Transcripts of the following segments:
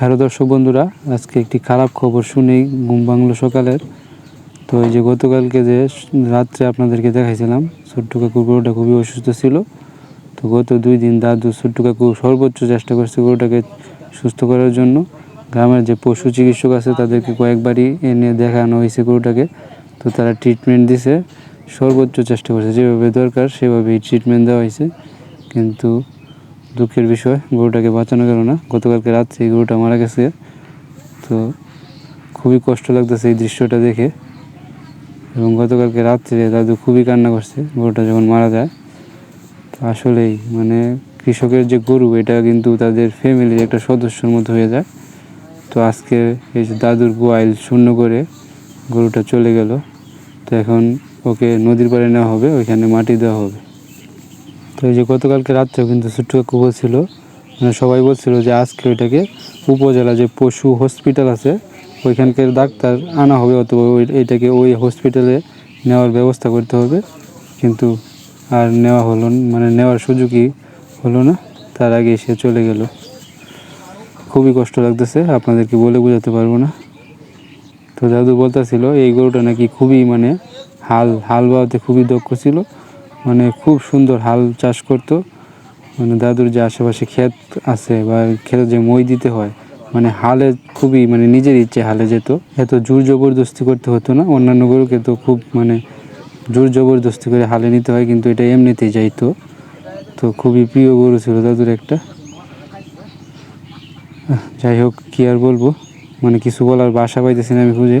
Hello দর্শক বন্ধুরা, আজকে একটি খারাপ খবর শুনেই ঘুম ভাঙলো সকালের। তো এই যে গতকালকে যে রাত্রে আপনাদেরকে দেখাইছিলাম, ছোট্ট কাকু গরুটা খুবই অসুস্থ ছিল। তো গত দুই দিন দাদু ছোট্ট কাকু সর্বোচ্চ চেষ্টা করছে গরুটাকে সুস্থ করার জন্য। গ্রামের যে পশু চিকিৎসক আছে, তাদেরকে কয়েকবারই এনে দেখানো হয়েছে গরুটাকে। তো তারা ট্রিটমেন্ট দিছে, সর্বোচ্চ চেষ্টা করছে, যেভাবে দরকার সেভাবেই ট্রিটমেন্ট দেওয়া হয়েছে। কিন্তু দুঃখের বিষয়, গরুটাকে বাঁচানো গেল না গতকালকে রাত্রে এই গরুটা মারা গেছে। তো খুবই কষ্ট লাগতেছে এই দৃশ্যটা দেখে। এবং গতকালকে রাত্রে দাদু খুবই কান্না করছে, গরুটা যখন মারা যায়। তো আসলেই মানে কৃষকের যে গরু, এটা কিন্তু তাদের ফ্যামিলির একটা সদস্যর মতো হয়ে যায়। তো আজকে এই যে দাদুর গোয়াইল শূন্য করে গরুটা চলে গেল। তো এখন ওকে নদীর পাড়ে নেওয়া হবে, ওইখানে মাটি দেওয়া হবে। তো এই যে গতকালকে রাত্রেও কিন্তু ছোট্ট কাকু বলছিল মানে সবাই বলছিল যে আজকে ওইটাকে উপজেলা যে পশু হসপিটাল আছে, ওইখানকার ডাক্তার আনা হবে অথবা এইটাকে ওই হসপিটালে নেওয়ার ব্যবস্থা করতে হবে। কিন্তু আর নেওয়া হলো মানে নেওয়ার সুযোগই হলো না, তার আগে সে চলে গেল। খুবই কষ্ট লাগতেছে, আপনাদেরকে বলে বোঝাতে পারব না। তো দাদু বলতেছিল, এই গরুটা নাকি খুবই মানে হাল হাল বাওয়াতে খুবই দক্ষ ছিল। মানে খুব সুন্দর হাল চাষ করতো। মানে দাদুর যে আশেপাশে ক্ষেত আছে বা ক্ষেতে যে মই দিতে হয় মানে হালে খুবই মানে নিজের ইচ্ছে হালে যেত। এত জোর জবরদস্তি করতে হতো না, অন্যান্য গরুকে তো খুব মানে জোর জবরদস্তি করে হালে নিতে হয়, কিন্তু এটা এমনিতেই যাইতো। তো খুবই প্রিয় গরু ছিল দাদুর একটা। যাই হোক, কি আর বলব? মানে কিছু বলার বাসা পাইতেছি না আমি খুঁজে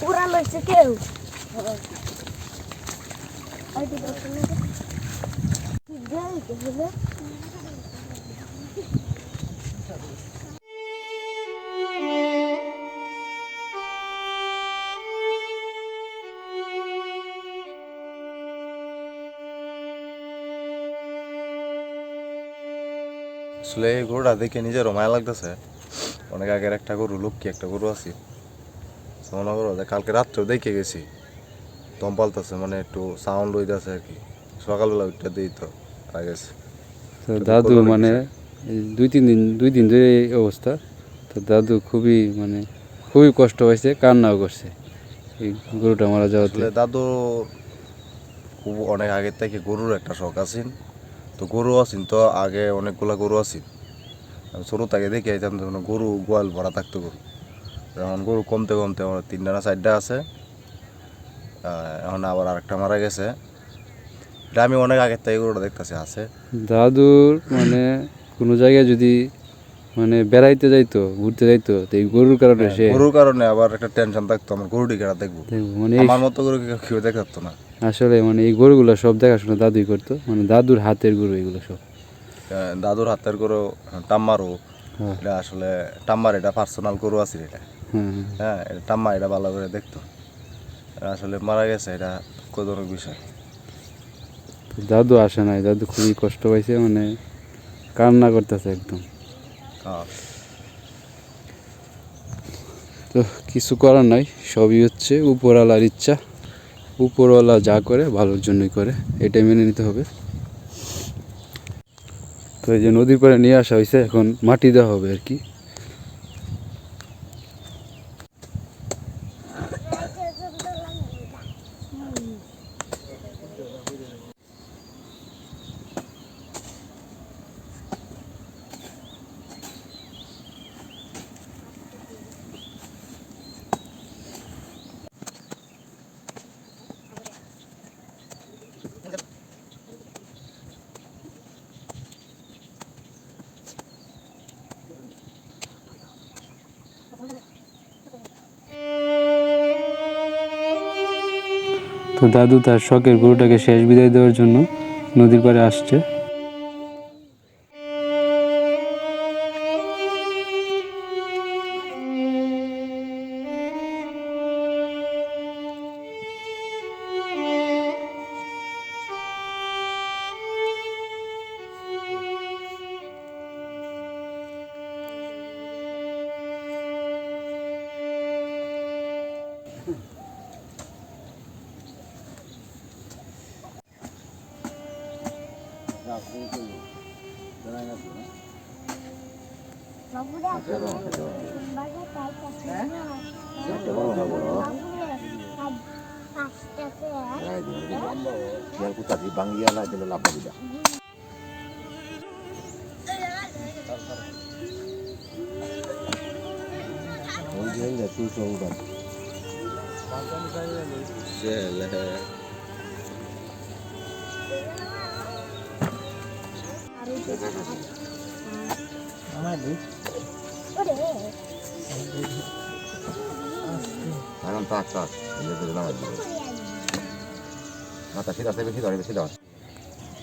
পুরা লইছে কেউ আসলে এই গরুটা দেখে নিজেরও মায়া লাগতেছে। অনেক আগের একটা গরু, লক্ষ্মী একটা গরু আছে। তো মনে করো কালকে রাত্রেও দেখে গেছি। দম পালতেছে মানে একটু সাউন্ড হইতেছে আর কি। সকালবেলা উঠতে দিই তো গেছে। তো দাদু মানে দুই তিন দিন দুই দিন ধরে এই অবস্থা। তো দাদু খুবই মানে খুবই কষ্ট হয়েছে কান্নাও করছে এই গরুটা মারা যাওয়াতে। দাদু খুব অনেক আগের থেকে গরুর একটা শখ আছেন। তো গরু আছেন তো আগে অনেকগুলা গরু আছেন। আমি ছোটো থেকে দেখে আইতাম তখন গরু গোয়াল ভরা থাকতো গরু। এখন গরু কমতে কমতে আমার তিনটা না চারটা আছে। এখন আবার আরেকটা মারা গেছে। এটা আমি অনেক আগের থেকে গরুটা দেখতেছি আছে। দাদুর মানে কোনো জায়গায় যদি মানে বেড়াইতে যাইতো ঘুরতে যাইতো তো এই গরুর কারণে সে গরুর কারণে আবার একটা টেনশন থাকতো আমার গরুটি কেনা দেখব? মানে আমার মতো গরু কেউ দেখতে না? আসলে মানে এই গরুগুলো সব দেখাশোনা দাদুই করতো মানে দাদুর হাতের গরু এগুলো সব। দাদুর হাতের গরু টাম্মারও হ্যাঁ। এটা আসলে টাম্মার এটা পার্সোনাল গরু আছে এটা। হ্যাঁ এটা টাম্মা এটা ভালো করে দেখতো। আসলে মারা গেছে এটা কতজনক বিষয়। দাদু আসে নাই দাদু খুবই কষ্ট পাইছে মানে কান্না করতেছে একদম। তো কিছু করার নাই সবই হচ্ছে উপরওয়ালার ইচ্ছা। উপরওয়ালা যা করে ভালোর জন্যই করে এটাই মেনে নিতে হবে। তো এই যে নদীর পাড়ে নিয়ে আসা হয়েছে এখন মাটি দেওয়া হবে আর কি। তো দাদু তার শখের গরুটাকে শেষ বিদায় দেওয়ার জন্য নদীর পাড়ে আসছে। Oh ini tu sungguh.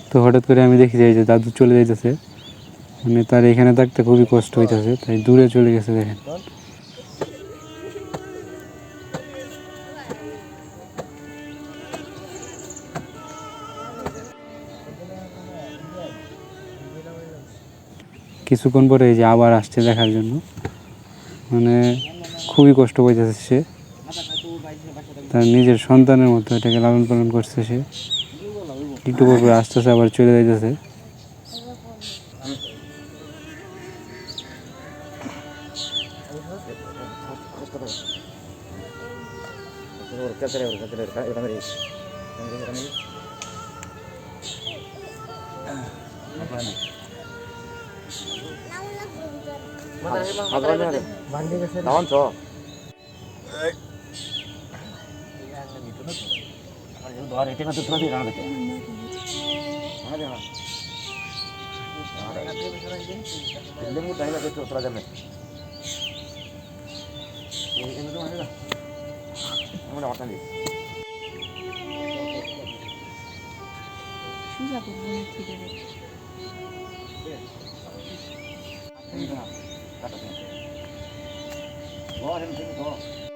তো হঠাৎ করে আমি দেখি যাই যে দাদু চলে যাইতেছে। মানে তার এখানে থাকতে খুবই কষ্ট হইতেছে, তাই দূরে চলে গেছে দেখেন। কিছুক্ষণ পরে এই যে আবার আসছে দেখার জন্য। মানে খুবই কষ্ট পাইতেছে সে। তার নিজের সন্তানের মতো এটাকে লালন পালন করছে সে। একটু পর আস্তে আস্তে আবার চলে যাইতেছে। Lawan so. Dua itu kan tu nanti kan betul. Mana dia? Ini mu dah nak betul terus jamnya. Ini ini tu mana dah? Mana dah makan ni? Kata Agora não tem dó.